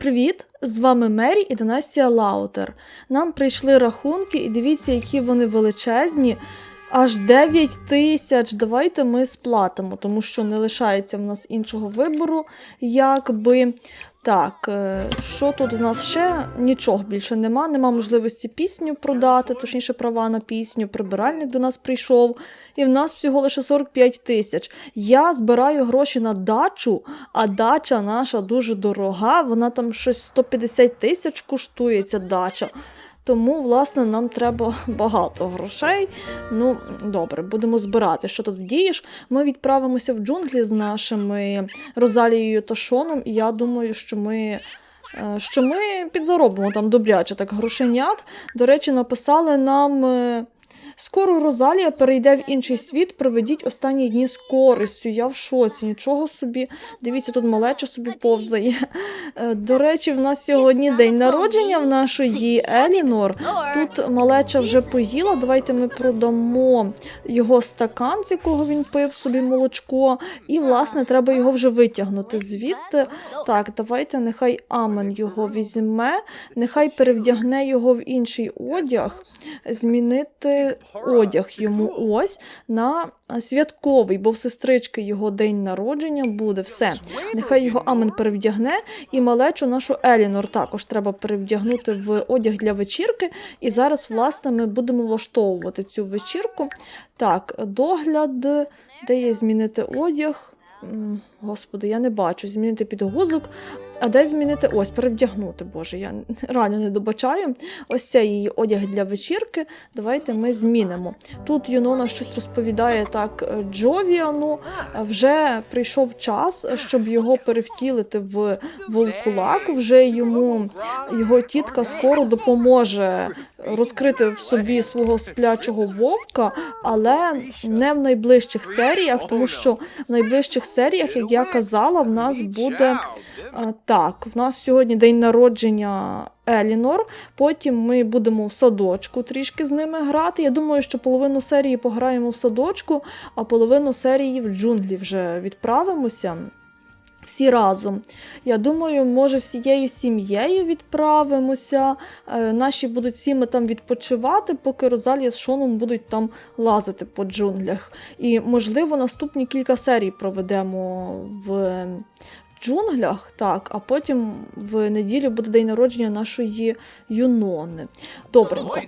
привіт! З вами Мері і Династія Лаутер. Нам прийшли рахунки, і дивіться, які вони величезні. Аж 9 тисяч. Давайте ми сплатимо, тому що не лишається в нас іншого вибору. Якби. Так, е, що тут у нас ще? Нічого більше нема. Нема можливості пісню продати, точніше права на пісню. Прибиральник до нас прийшов, і в нас всього лише 45 тисяч. Я збираю гроші на дачу, а дача наша дуже дорога. Вона там щось 150 тисяч коштує ця дача. Тому, власне, нам треба багато грошей. Ну, добре, будемо збирати. Що тут вдієш? Ми відправимося в джунглі з нашими Розалією та Шоном, і я думаю, що ми. е, Що ми підзаробимо там добряче так грошенят. До речі, написали нам. Скоро Розалія перейде в інший світ, проведіть останні дні з користю. Я в шоці, нічого собі. Дивіться, тут малеча собі повзає. Е, До речі, в нас сьогодні день народження в нашої Елінор. Тут малеча вже поїла. Давайте ми продамо його стакан, з якого він пив собі молочко. І, власне, треба його вже витягнути звідти. Так, давайте нехай Амен його візьме, нехай перевдягне його в інший одяг, змінити одяг йому ось на святковий, бо в сестрички його день народження буде. Все. Нехай його Амен перевдягне, і малечу нашу Елінор також треба перевдягнути в одяг для вечірки. І зараз, власне, ми будемо влаштовувати цю вечірку. Так, догляд, де є змінити одяг. Господи, я не бачу. Змінити підгузок. А де змінити? Ось, перевдягнути, Боже, я реально не добачаю. Ось цей її одяг для вечірки. Давайте ми змінимо. Тут Юнона щось розповідає так е, Джовіану. Вже прийшов час, щоб його перевтілити в волкулаку. Вже йому його тітка скоро допоможе розкрити в собі свого сплячого вовка, але не в найближчих серіях, тому що в найближчих серіях, як я казала, в нас буде. Так, в нас сьогодні день народження Елінор. Потім ми будемо в садочку трішки з ними грати. Я думаю, що половину серії пограємо в садочку, а половину серії в джунглі вже відправимося. Всі разом. Я думаю, може, всією сім'єю відправимося. Е, наші будуть сіми там відпочивати, поки Розалія з Шоном будуть там лазити по джунглях. І, можливо, наступні кілька серій проведемо в джунглях, так, а потім в неділю буде день народження нашої Юнони. Добренько.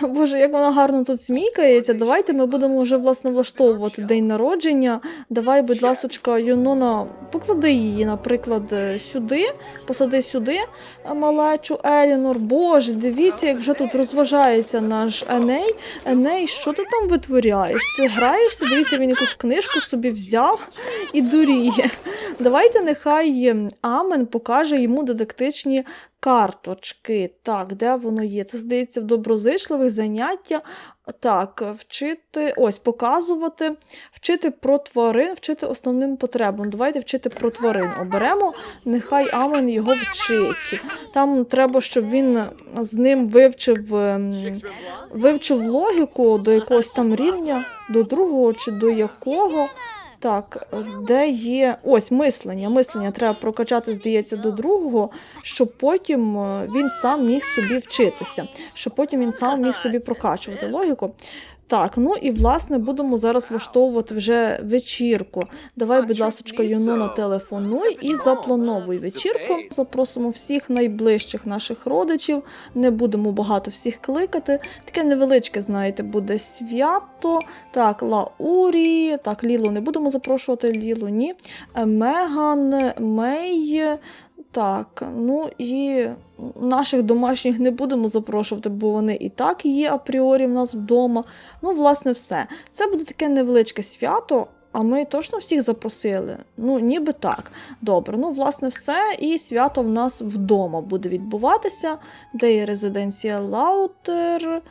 Боже, як вона гарно тут смікається. Давайте ми будемо вже власне влаштовувати день народження. Давай, будь ласочка, Юнона, поклади її, наприклад, сюди, посади сюди малечу Елінор. Боже, дивіться, як вже тут розважається наш Еней. Еней, що ти там витворяєш? Ти граєшся? Дивіться, він якусь книжку собі взяв і дуріє. Давайте нехай ем, Амен покаже йому дидактичні карточки. Так, де воно є? Це здається в доброзичливих заняття. Так, вчити, ось, показувати, вчити про тварин, вчити основним потребам. Давайте вчити про тварин. Оберемо, нехай Амен його вчить. Там треба, щоб він з ним вивчив, ем, вивчив логіку до якогось там рівня, до другого чи до якого. Так, де є ось мислення. Мислення треба прокачати, здається, до другого, щоб потім е, він сам міг собі вчитися, щоб потім він сам міг собі прокачувати логіку. Так, ну і власне будемо зараз влаштовувати вже вечірку. Давай, будь ласка, Юнона, телефонуй і заплановуй вечірку. Запросимо всіх найближчих наших родичів. Не будемо багато всіх кликати. Таке невеличке, знаєте, буде свято. Так, Лаурі, так, Лілу не будемо запрошувати, Лілу ні. Меган, Мей. Так, ну і наших домашніх не будемо запрошувати, бо вони і так є апріорі в нас вдома. Ну, власне, все. Це буде таке невеличке свято. А ми точно всіх запросили? Ну, ніби так. Добре, ну, власне, все. І свято в нас вдома буде відбуватися, де є резиденція Лаутер.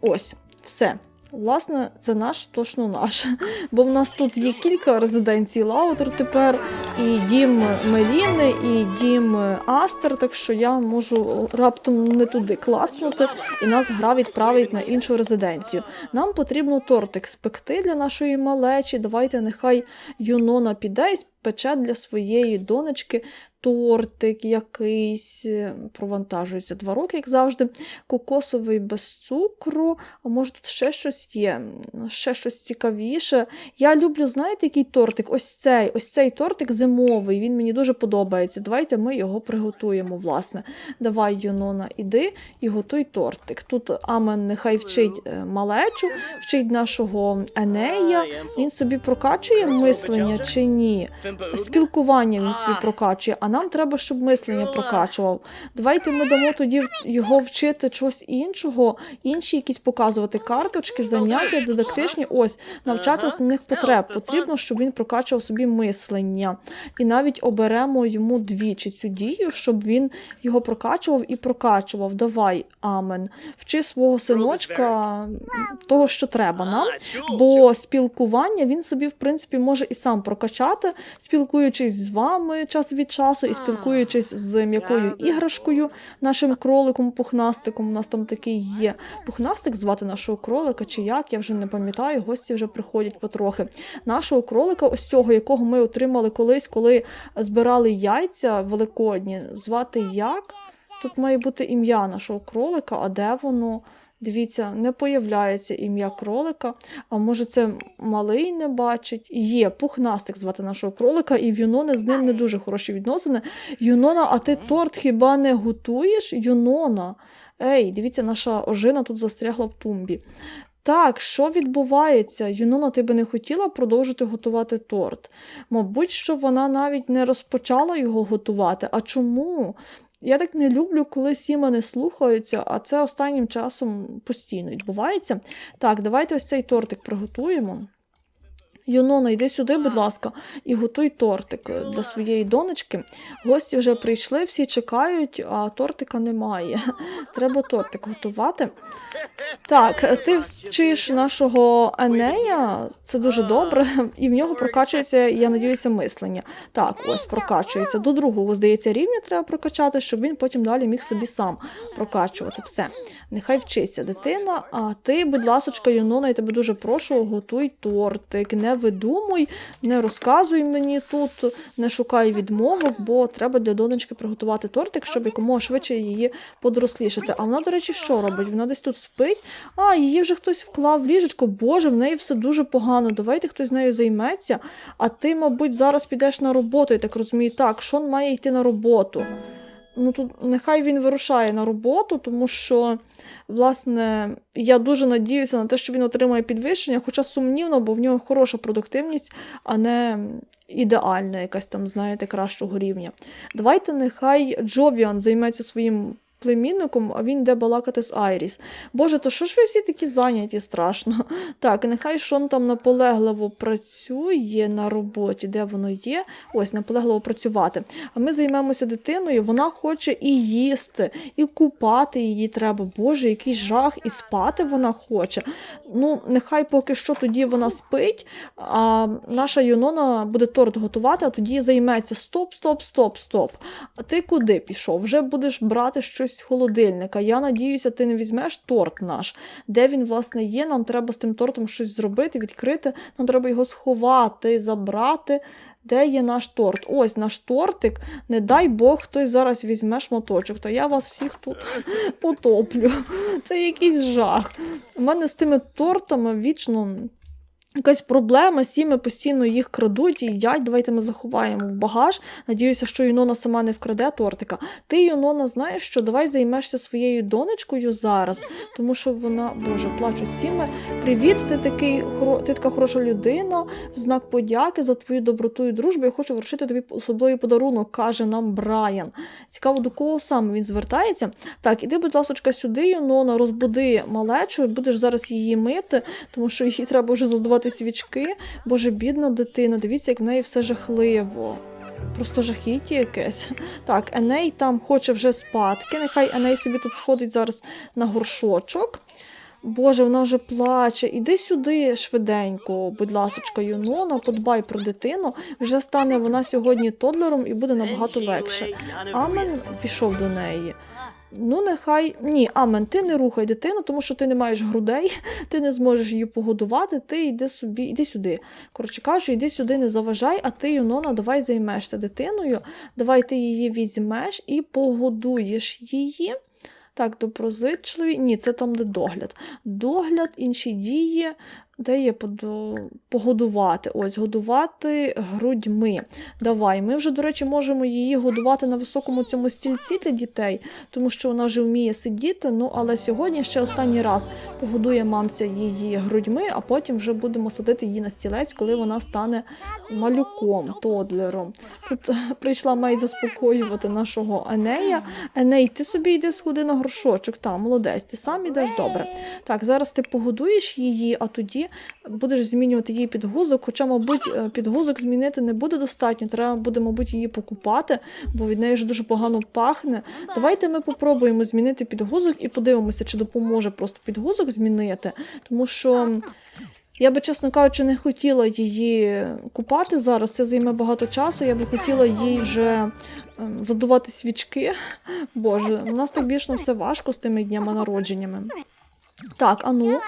Ось, все. Власне, це наш, точно наш. Бо в нас тут є кілька резиденцій Лаутер тепер, і дім Меліни, і дім Астер, так що я можу раптом не туди класнути, і нас гра відправить на іншу резиденцію. Нам потрібно тортик спекти для нашої малечі. Давайте нехай Юнона піде і спече для своєї донечки тортик якийсь, е, провантажується два роки, як завжди. Кокосовий без цукру, а може тут ще щось є, ще щось цікавіше. Я люблю, знаєте, який тортик? Ось цей, ось цей тортик зимовий. Він мені дуже подобається. Давайте ми його приготуємо, власне. Давай, Юнона, іди і готуй тортик. Тут Амен нехай вчить е, малечу, вчить нашого Енея. Він собі прокачує мислення чи ні? Спілкування він собі прокачує, а нам треба, щоб мислення прокачував. Давайте ми дамо тоді його вчити чогось іншого, інші якісь показувати карточки, заняття, дидактичні. Ось навчати основних потреб. Потрібно, щоб він прокачував собі мислення. І навіть оберемо йому двічі цю дію, щоб він його прокачував і прокачував. Давай, амен. Вчи свого синочка того, що треба нам. Бо спілкування він собі, в принципі, може і сам прокачати, спілкуючись з вами час від часу, і спілкуючись з м'якою іграшкою, нашим кроликом, пухнастиком. У нас там такий є пухнастик, звати нашого кролика, чи як, я вже не пам'ятаю, гості вже приходять потрохи. Нашого кролика, ось цього, якого ми отримали колись, коли збирали яйця великодні, звати як? Тут має бути ім'я нашого кролика, а де воно? Дивіться, не появляється ім'я кролика. А може, це малий не бачить? Є пухнастик звати нашого кролика, і в Юнони з ним не дуже хороші відносини. Юнона, а ти торт хіба не готуєш? Юнона. Ей, дивіться, наша ожина тут застрягла в тумбі. Так, що відбувається? Юнона, ти би не хотіла продовжити готувати торт. Мабуть, що вона навіть не розпочала його готувати. А чому? Я так не люблю, коли сіма не слухаються, а це останнім часом постійно відбувається. Так, давайте ось цей тортик приготуємо. Юнона, йди сюди, будь ласка, і готуй тортик е, для своєї донечки. Гості вже прийшли, всі чекають, а тортика немає. Треба тортик готувати. Так, ти вчиш нашого Енея, це дуже добре, і в нього прокачується, я надіюся, мислення. Так, ось прокачується. До другого, здається, рівня треба прокачати, щоб він потім далі міг собі сам прокачувати. Все. Нехай вчиться дитина. А ти, будь ласочка, Юнона, я тебе дуже прошу, готуй тортик. Не видумуй, не розказуй мені тут, не шукай відмовок, бо треба для донечки приготувати тортик, щоб якомога швидше її подорослішати. А вона, до речі, що робить? Вона десь тут спить. А, її вже хтось вклав в ліжечко. Боже, в неї все дуже погано. Давайте хтось з нею займеться. А ти, мабуть, зараз підеш на роботу, я так розумію. Так, Шон має йти на роботу. Ну тут нехай він вирушає на роботу, тому що, власне, я дуже надіюся на те, що він отримає підвищення, хоча сумнівно, бо в нього хороша продуктивність, а не ідеальна якась там, знаєте, кращого рівня. Давайте нехай Джовіан займеться своїм племінником, а він йде балакати з Айріс. Боже, то що ж ви всі такі зайняті страшно? Так, нехай Шон там наполегливо працює на роботі, де воно є. Ось, наполегливо працювати. А ми займемося дитиною, вона хоче і їсти, і купати її треба. Боже, який жах, і спати вона хоче. Ну, нехай поки що тоді вона спить, а наша Юнона буде торт готувати, а тоді займеться. Стоп, стоп, стоп, стоп. А ти куди пішов? Вже будеш брати щось з холодильника. Я надіюся, ти не візьмеш торт наш. Де він, власне, є? Нам треба з тим тортом щось зробити, відкрити. Нам треба його сховати, забрати. Де є наш торт? Ось наш тортик. Не дай Бог, хтось зараз візьме шматочок, то я вас всіх тут потоплю. Це якийсь жах. У мене з тими тортами вічно. Якась проблема, сіми постійно їх крадуть і їдять. Давайте ми заховаємо в багаж. Надіюся, що Юнона сама не вкраде тортика. Ти, Юнона, знаєш, що давай займешся своєю донечкою зараз, тому що вона, боже, плачуть сіми. Привіт, ти такий ти така хороша людина. В знак подяки за твою доброту і дружбу. Я хочу вручити тобі особливий подарунок, каже нам Брайан. Цікаво, до кого саме він звертається. Так, іди, будь ласка, сюди, Юнона, розбуди малечу, будеш зараз її мити, тому що їй треба вже задувати свічки. Боже, бідна дитина, дивіться, як в неї все жахливо. Просто жахіття якесь. Так, Еней там хоче вже спадки. Нехай Еней собі тут сходить зараз на горшочок. Боже, вона вже плаче. Іди сюди швиденько, будь ласочка, Юнона, подбай про дитину. Вже стане вона сьогодні тодлером і буде набагато легше. Амен пішов до неї. Ну, нехай ні, Амен, ти не рухай дитину, тому що ти не маєш грудей, ти не зможеш її погодувати. Ти йди собі, йди сюди. Коротше кажучи, йди сюди, не заважай, а ти, Юнона, давай займешся дитиною. Давай ти її візьмеш і погодуєш її. Так, доброзичливі. Ні, це там, де догляд. Догляд, інші дії, де є погодувати. Ось, годувати грудьми. Давай. Ми вже, до речі, можемо її годувати на високому цьому стільці для дітей, тому що вона вже вміє сидіти. Ну, але сьогодні ще останній раз погодує мамця її грудьми, а потім вже будемо садити її на стілець, коли вона стане малюком, тодлером. Тут прийшла Мей заспокоювати нашого Енея. Еней, ти собі йди сходи на горшочок. Та, молодець, ти сам ідеш добре. Так, зараз ти погодуєш її, а тоді будеш змінювати її підгузок. Хоча, мабуть, е, підгузок змінити не буде достатньо. Треба буде, мабуть, її покупати, бо від неї вже дуже погано пахне. Давайте ми попробуємо змінити підгузок і подивимося, чи допоможе просто підгузок змінити. Тому що. Я би, чесно кажучи, не хотіла її купати зараз. Це займе багато часу. Я би хотіла їй вже ем, задувати свічки. Боже, у нас так більш все важко з тими днями народженнями. Так, а ну, е,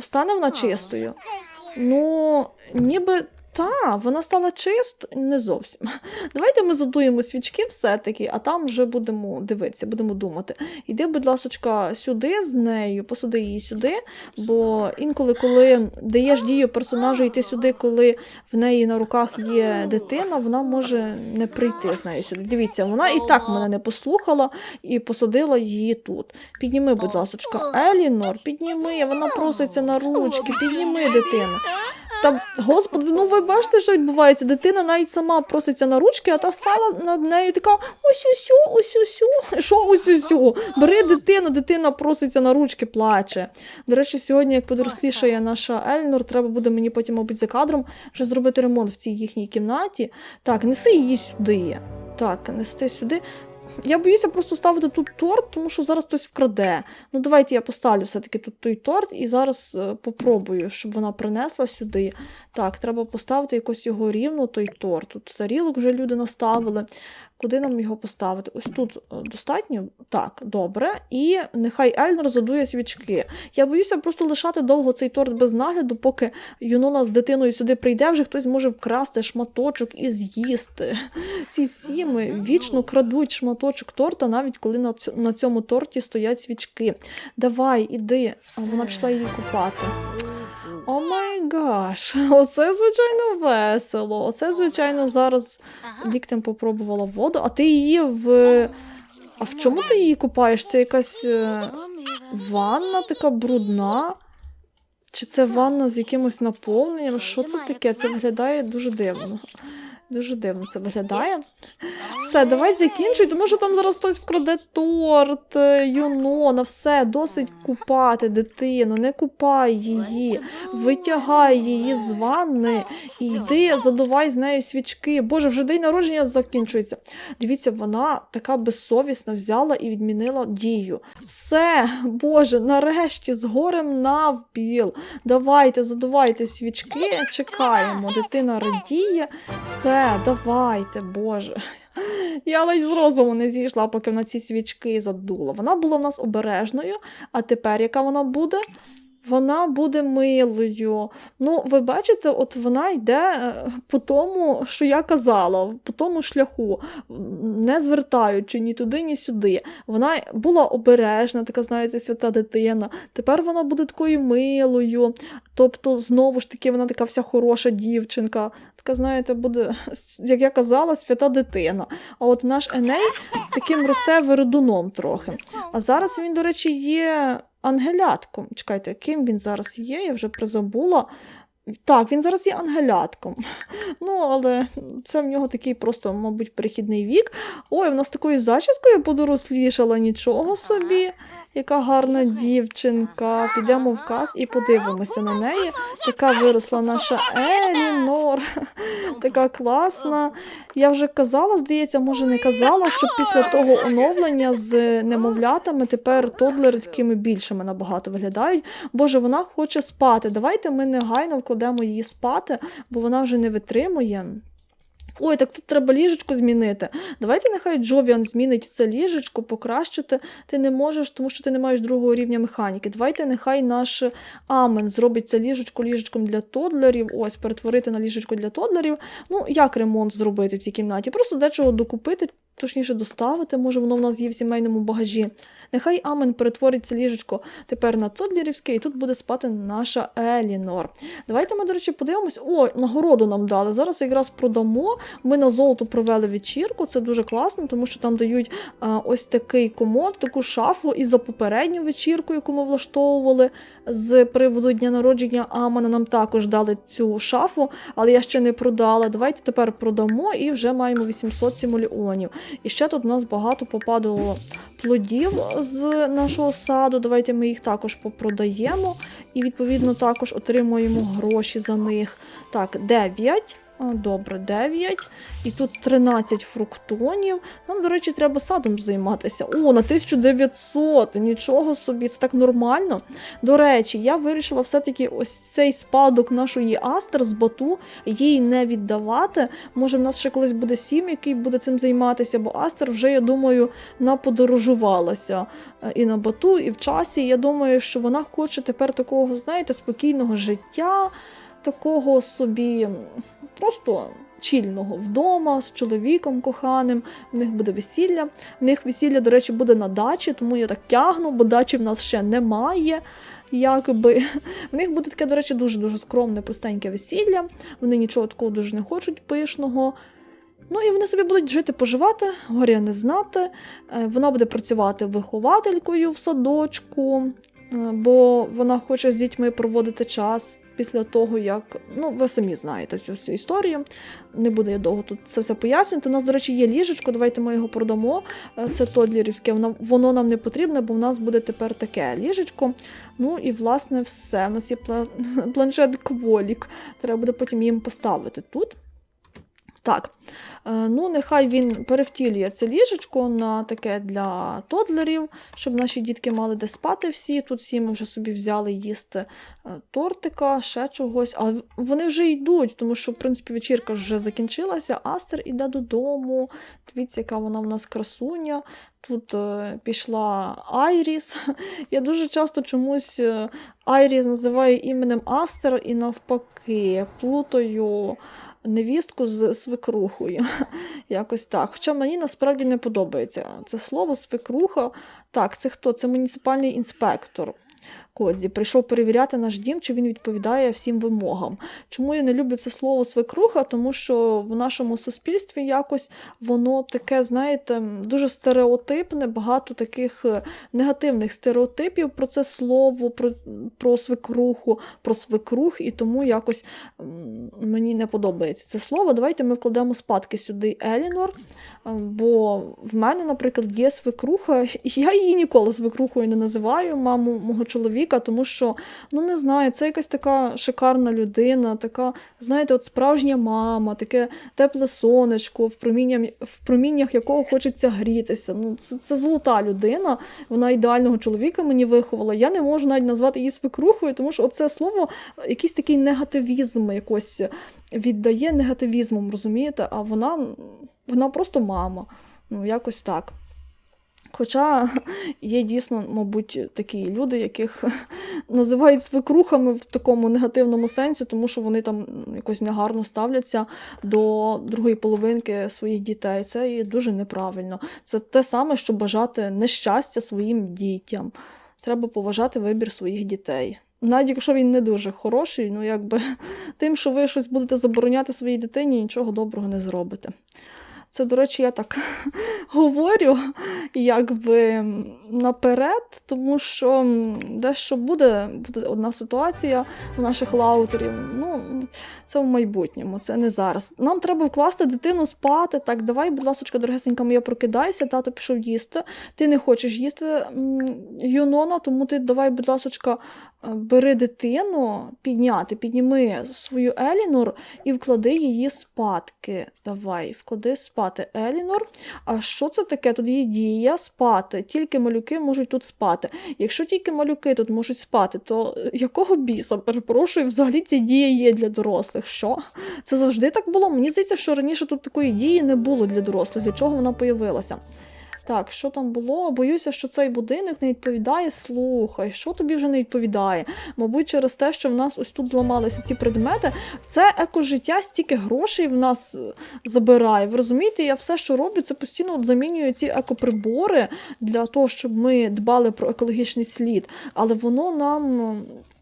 стане вона чистою? Ну, ніби та, вона стала чистою, не зовсім. Давайте ми задуємо свічки все-таки, а там вже будемо дивитися, будемо думати. Іди, будь ласочка, сюди з нею, посади її сюди, бо інколи, коли даєш дію персонажу йти сюди, коли в неї на руках є дитина, вона може не прийти з нею сюди. Дивіться, вона і так мене не послухала і посадила її тут. Підніми, будь ласочка, Елінор, підніми, вона проситься на ручки, підніми дитину. Та, господи, ну ви бачите, що відбувається. Дитина навіть сама проситься на ручки, а та стала над нею така ось усю, ось усю. Що ось усю? Бери дитину, дитина проситься на ручки, плаче. До речі, сьогодні, як подорослішає наша Ельнор, треба буде мені потім, мабуть, за кадром вже зробити ремонт в цій їхній кімнаті. Так, неси її сюди. Так, нести сюди. Я боюся просто ставити тут торт, тому що зараз хтось вкраде. Ну, давайте я поставлю все-таки тут той торт і зараз е, попробую, щоб вона принесла сюди. Так, треба поставити якось його рівно, той торт. Тут тарілок вже люди наставили. Куди нам його поставити? Ось тут е, достатньо? Так, добре. І нехай Ельнор задує свічки. Я боюся просто лишати довго цей торт без нагляду, поки Юнона з дитиною сюди прийде, вже хтось може вкрасти шматочок і з'їсти. Ці сіми вічно крадуть шматочок торта, навіть коли на цьому торті стоять свічки. Давай, іди. Вона пішла її купати. О май гаш, оце звичайно весело. Оце, звичайно, зараз ліктем попробувала воду, а ти її в. А в чому ти її купаєш? Це якась е, ванна така брудна? Чи це ванна з якимось наповненням? Що це таке? Це виглядає дуже дивно. Дуже дивно це виглядає. Все, давай закінчуй, тому що там зараз хтось вкраде торт, е, Юнона, все, досить купати дитину, не купай її, витягай її з ванни і йди, задувай з нею свічки. Боже, вже день народження закінчується. Дивіться, вона така безсовісна взяла і відмінила дію. Все, Боже, нарешті з горем навпіл. Давайте, задувайте свічки, чекаємо. Дитина радіє. Все, давайте, Боже. Я ледь з розуму не зійшла, поки вона ці свічки задула. Вона була в нас обережною, а тепер яка вона буде? Вона буде милою. Ну, ви бачите, от вона йде е, по тому, що я казала, по тому шляху, не звертаючи ні туди, ні сюди. Вона була обережна, така, знаєте, свята дитина. Тепер вона буде такою милою. Тобто, знову ж таки, вона така вся хороша дівчинка. Така, знаєте, буде, як я казала, свята дитина. А от наш Еней таким росте вередуном трохи. А зараз він, до речі, є ангелятком. Чекайте, ким він зараз є? Я вже призабула. Так, він зараз є ангелятком. Ну, але це в нього такий просто, мабуть, перехідний вік. Ой, в нас такою зачіскою подорослішала, нічого собі. Яка гарна дівчинка. Підемо в каз і подивимося на неї. Така виросла наша Елінор. Така класна. Я вже казала, здається, може не казала, що після того оновлення з немовлятами тепер тодлери такими більшими набагато виглядають. Боже, вона хоче спати. Давайте ми негайно вкладемо її спати, бо вона вже не витримує. Ой, так тут треба ліжечко змінити. Давайте нехай Джовіан змінить це ліжечко, покращити. Ти не можеш, тому що ти не маєш другого рівня механіки. Давайте нехай наш Амен зробить це ліжечко ліжечком для тодлерів. Ось, перетворити на ліжечко для тодлерів. Ну, як ремонт зробити в цій кімнаті? Просто дечого докупити, точніше доставити, може воно в нас є в сімейному багажі. Нехай Амен перетворить це ліжечко тепер на тодлерівське, і тут буде спати наша Елінор. Давайте ми, до речі, подивимось. О, нагороду нам дали. Зараз якраз продамо. Ми на золото провели вечірку. Це дуже класно, тому що там дають а, ось такий комод, таку шафу і за попередню вечірку, яку ми влаштовували з приводу дня народження Амана. Нам також дали цю шафу, але я ще не продала. Давайте тепер продамо і вже маємо 800 симуліонів. І ще тут у нас багато попадало плодів з нашого саду. Давайте ми їх також попродаємо і, відповідно, також отримуємо гроші за них. Так, 9. А, Добре, 9. І тут 13 фруктонів. Нам, до речі, треба садом займатися. О, на 1900. Нічого собі, це так нормально. До речі, я вирішила все-таки ось цей спадок нашої Астер з бату їй не віддавати. Може, в нас ще колись буде сім, який буде цим займатися, бо Астер вже, я думаю, наподорожувалася е, і на бату, і в часі. Я думаю, що вона хоче тепер такого, знаєте, спокійного життя, такого собі просто. Чільного вдома з чоловіком коханим, в них буде весілля. В них весілля, до речі, буде на дачі, тому я так тягну, бо дачі в нас ще немає. Якби в них буде таке, до речі, дуже дуже скромне, простеньке весілля. Вони нічого такого дуже не хочуть пишного. Ну і вони собі будуть жити, поживати, горя не знати. Е, Вона буде працювати вихователькою в садочку, е, бо вона хоче з дітьми проводити час після того, як. Ну, ви самі знаєте цю всю історію. Не буду я довго тут це все пояснювати. У нас, до речі, є ліжечко, давайте ми його продамо. Е, Це тодлерівське, воно, воно нам не потрібне, бо в нас буде тепер таке ліжечко. Ну і власне все. У нас є планшет кволік. Треба буде потім їм поставити тут. Так, е, ну нехай він перевтілює це ліжечко на таке для тодлерів, щоб наші дітки мали де спати всі. Тут всі ми вже собі взяли їсти е, тортика, ще чогось. А вони вже йдуть, тому що, в принципі, вечірка вже закінчилася. Астер іде додому. Дивіться, яка вона в нас красуня. Тут е, пішла Айріс. Я дуже часто чомусь Айріс називаю іменем Астер і навпаки плутаю невістку з свекрухою. Якось так. Хоча мені насправді не подобається це слово свекруха. Так, це хто? Це муніципальний інспектор. Кодзі прийшов перевіряти наш дім, чи він відповідає всім вимогам. Чому я не люблю це слово свекруха? Тому що в нашому суспільстві якось воно таке, знаєте, дуже стереотипне, багато таких е, негативних стереотипів про це слово, про, про свекруху, про свекрух, і тому якось мені не подобається це слово. Давайте ми вкладемо спадки сюди Елінор. е, Бо в мене, наприклад, є свекруха, і я її ніколи свекрухою не називаю, маму мого чоловіка, тому що, ну не знаю, це якась така шикарна людина, така, знаєте, от справжня мама, таке тепле сонечко, в, промінням, в проміннях якого хочеться грітися. Ну, це, це золота людина, вона ідеального чоловіка мені виховала. Я не можу навіть назвати її свекрухою, тому що оце слово якийсь такий негативізм якось віддає негативізмом, розумієте? А вона, вона просто мама. Ну, якось так. Хоча є дійсно, мабуть, такі люди, яких називають свекрухами в такому негативному сенсі, тому що вони там якось негарно ставляться до другої половинки своїх дітей. Це є дуже неправильно. Це те саме, що бажати нещастя своїм дітям. Треба поважати вибір своїх дітей. Навіть якщо він не дуже хороший, ну якби тим, що ви щось будете забороняти своїй дитині, нічого доброго не зробите. Це, до речі, я так говорю, якби наперед, тому що дещо буде, буде одна ситуація у наших лаутерів. Ну, це в майбутньому, це не зараз. Нам треба вкласти дитину спати. Так, давай, будь ласка, дорогесенька моя, прокидайся, тато пішов їсти. Ти не хочеш їсти Юнона, тому ти давай, будь ласка, бери дитину, підняти, підніми свою Елінор і вклади її спадки. Давай, вклади спати Елінор. А що це таке? Тут є дія спати. Тільки малюки можуть тут спати. Якщо тільки малюки тут можуть спати, то е, якого біса, перепрошую, взагалі ця дія є для дорослих? Що? Це завжди так було? Мені здається, що раніше тут такої дії не було для дорослих. Для чого вона появилася? Так, що там було? Боюся, що цей будинок не відповідає. Слухай, що тобі вже не відповідає? Мабуть, через те, що в нас ось тут зламалися ці предмети, це екожиття стільки грошей в нас е, забирає. Ви розумієте, я все, що роблю, це постійно от замінюю ці екоприбори для того, щоб ми дбали про екологічний слід. Але воно нам.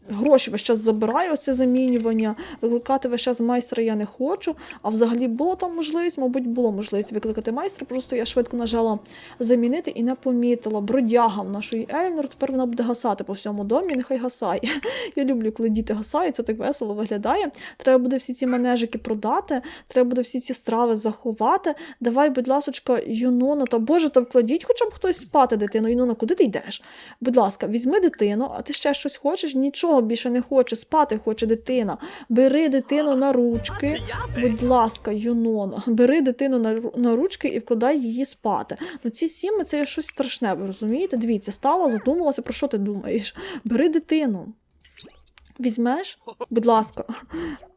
Гроші весь час забирає оце замінювання, викликати весь час майстра я не хочу. А взагалі було там можливість, мабуть, було можливість викликати майстра. Просто я швидко нажала замінити і не помітила. Бродяга в нашої Ельнор, тепер вона буде гасати по всьому домі, нехай гасає. Я люблю, коли діти гасають, це так весело виглядає. Треба буде всі ці манежики продати, треба буде всі ці страви заховати. Давай, будь ласочка, Юнона, та Боже, та вкладіть хоча б хтось спати дитину. Юнона, куди ти йдеш? Будь ласка, візьми дитину, а ти ще щось хочеш? Нічого більше не хоче, спати хоче дитина. Бери дитину на ручки. Будь ласка, Юнона, бери дитину на, на ручки і вкладай її спати. Ну ці сіми це щось страшне, ви розумієте? Дивіться, стала, задумалася, про що ти думаєш? Бери дитину. Візьмеш? Будь ласка.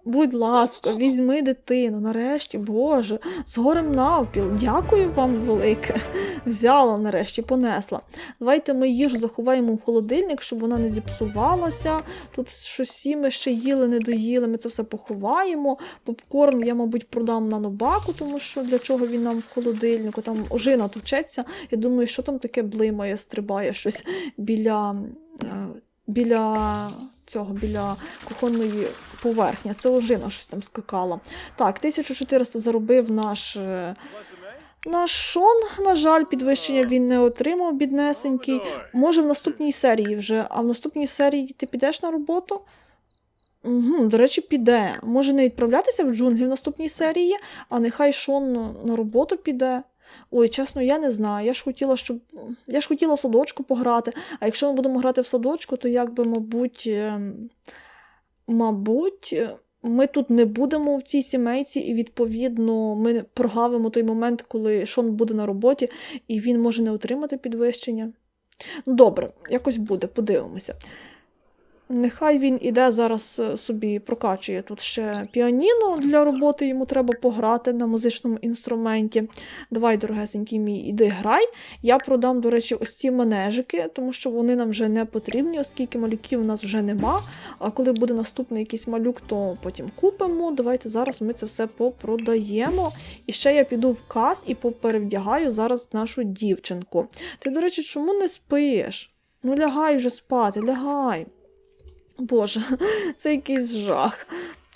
Будь ласка, візьми дитину. Нарешті, Боже, з навпіл. Дякую вам велике. Взяла нарешті, понесла. Давайте ми їжу заховаємо в холодильник, щоб вона не зіпсувалася. Тут щось ми ще їли, не доїли. Ми це все поховаємо. Попкорн я, мабуть, продам на нобаку, тому що для чого він нам в холодильнику. Там ожина товчеться. Я думаю, що там таке блимає, стрибає щось біля. е, Біля цього, біля кухонної поверхні. Це ожина щось там скакала. Так, 1400 заробив наш. е, Наш Шон, на жаль, підвищення він не отримав, біднесенький. Може, в наступній серії вже. А в наступній серії ти підеш на роботу? Угу, до речі, піде. Може не відправлятися в джунглі в наступній серії, а нехай Шон на- на роботу піде. Ой, чесно, я не знаю. Я ж хотіла, щоб. Я ж хотіла в садочку пограти. А якщо ми будемо грати в садочку, то якби, мабуть, ем, мабуть, ми тут не будемо в цій сімейці, і відповідно ми прогавимо той момент, коли Шон буде на роботі, і він може не отримати підвищення. Добре, якось буде, подивимося. Нехай він іде зараз е, собі прокачує тут ще піаніно для роботи, йому треба пограти на музичному інструменті. Давай, дорогесенький мій, іди грай. Я продам, до речі, ось ці манежики, тому що вони нам вже не потрібні, оскільки малюків у нас вже нема. А коли буде наступний якийсь малюк, то потім купимо. Давайте зараз ми це все попродаємо. І ще я піду в кас і поперевдягаю зараз нашу дівчинку. Ти, до речі, чому не спиш? Ну, лягай вже спати, лягай. Боже, це якийсь жах.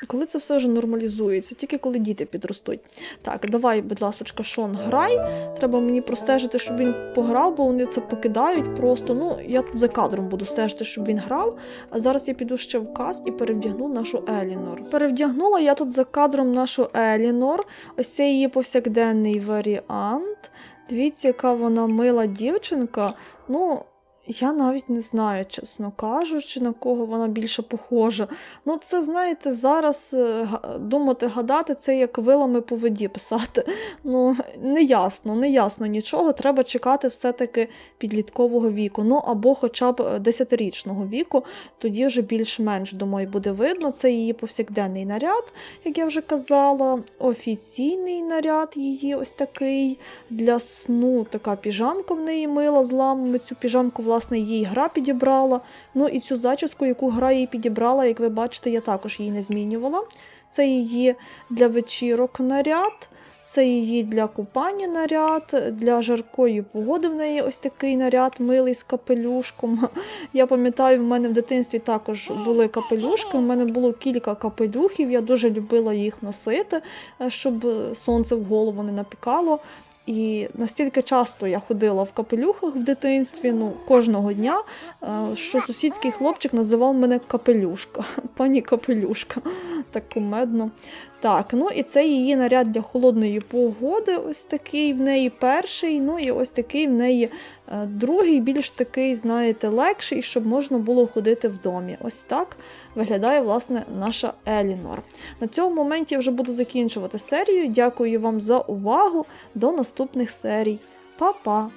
Коли це все вже нормалізується, тільки коли діти підростуть. Так, давай, будь ласочка, Шон, грай. Треба мені простежити, щоб він пограв, бо вони це покидають просто. Ну, я тут за кадром буду стежити, щоб він грав. А зараз я піду ще в каз і перевдягну нашу Елінор. Перевдягнула я тут за кадром нашу Елінор. Ось це її повсякденний варіант. Дивіться, яка вона мила дівчинка. Ну, я навіть не знаю, чесно кажучи, на кого вона більше похожа. Ну, це, знаєте, зараз е, думати, гадати, це як вилами по воді писати. Ну, не ясно, не ясно нічого. Треба чекати все-таки підліткового віку. Ну, або хоча б е, десятирічного віку, тоді вже більш-менш, думаю, буде видно. Це її повсякденний наряд, як я вже казала. Офіційний наряд її ось такий. Для сну така піжамка в неї мила з ламами. Цю піжамку, власне, їй гра підібрала. Ну і цю зачіску, яку гра їй підібрала, як ви бачите, я також її не змінювала. Це її для вечірок наряд. Це її для купання наряд, для жаркої погоди в неї ось такий наряд, милий з капелюшком. Я пам'ятаю, в мене в дитинстві також були капелюшки. У мене було кілька капелюхів, я дуже любила їх носити, щоб сонце в голову не напікало. І настільки часто я ходила в капелюхах в дитинстві, ну кожного дня, е, що сусідський хлопчик називав мене капелюшка, пані капелюшка. Так кумедно. Так, ну і це її наряд для холодної погоди. Ось такий в неї перший. Ну і ось такий в неї е, другий, більш такий, знаєте, легший, щоб можна було ходити в домі. Ось так виглядає власне наша Елінор. На цьому моменті я вже буду закінчувати серію. Дякую вам за увагу. До наступних серій. Па-па!